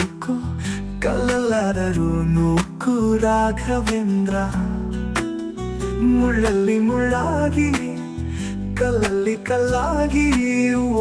ನೂಕು ಕಲ್ಲಲ್ಲಾದರೂ ನೂಕು ರಾಘವೇಂದ್ರ. ಮುಳ್ಳಲ್ಲಿ ಮುಳ್ಳಾಗಿ, ಕಲ್ಲಲ್ಲಿ ಕಲ್ಲಾಗಿ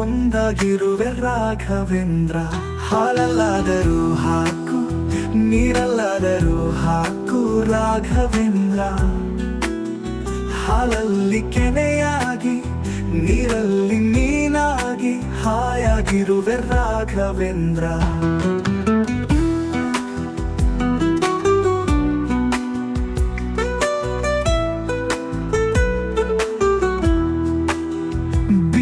ಒಂದಾಗಿರುವೆ ರಾಘವೇಂದ್ರ. ಹಾಲಲ್ಲಾದರೂ ಹಾಕು, ನೀರಲ್ಲಾದರೂ ಹಾಕು ರಾಘವೇಂದ್ರ. ಹಾಲಲ್ಲಿ ಕೆನೆಯಾಗಿ, ನೀರಲ್ಲಿ ನೀನಾಗಿ ಹಾಯಾಗಿರುವೆ ರಾಘವೇಂದ್ರ.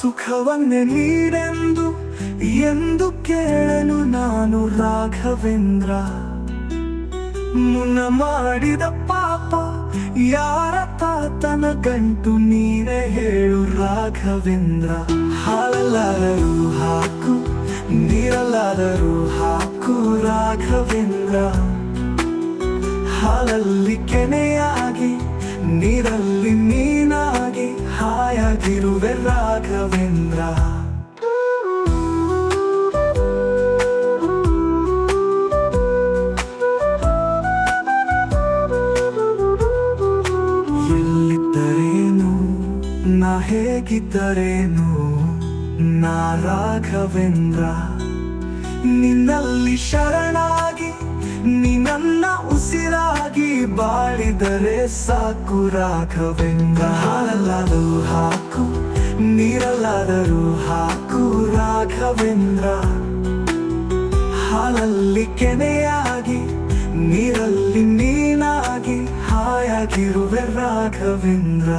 ಸುಖವನ್ನೇ ನೀರೆಂದು ಎಂದು ಕೇಳನು ನಾನು ರಾಘವೇಂದ್ರ. ಮುನ್ನ ಮಾಡಿದ ಪಾಪ, ಯಾರ ತಾತನ ಗಂಟು ನೀನೇ ಹೇಳು ರಾಘವೇಂದ್ರ. ಹಾಲಲಾದರೂ ಹಾಕು, ನೀರಲ್ಲಾದರೂ ಹಾಕು ರಾಘವೇಂದ್ರ. ಹಾಲಲ್ಲಿ ಕೆನೆಯಾಗಿ, ನೀರಲ್ಲಿ ನೀನಾಗಿ ಹಾಯಾಗಿರುವೆ ರಾಘವೇಂದ್ರ. ಹೇಗಿದ್ದರೇನು? ನಾ ರಾಘವೇಂದ್ರ. ನಿನ್ನಲ್ಲಿ ಶರಣಾಗಿ ನಿನ್ನ ಉಸಿರಾಗಿ ಬಾಳಿದರೆ ಸಾಕು ರಾಘವೇಂದ್ರ. ಹಾಲಲ್ಲಾದರೂ ಹಾಕು, ನೀರಲ್ಲಾದರೂ ಹಾಕು ರಾಘವೇಂದ್ರ. ಹಾಲಲ್ಲಿ ಕೆನೆಯಾಗಿ, ನೀರಲ್ಲಿ ನೀನಾಗಿ ಹಾಯಾಗಿರುವೆ ರಾಘವೇಂದ್ರ.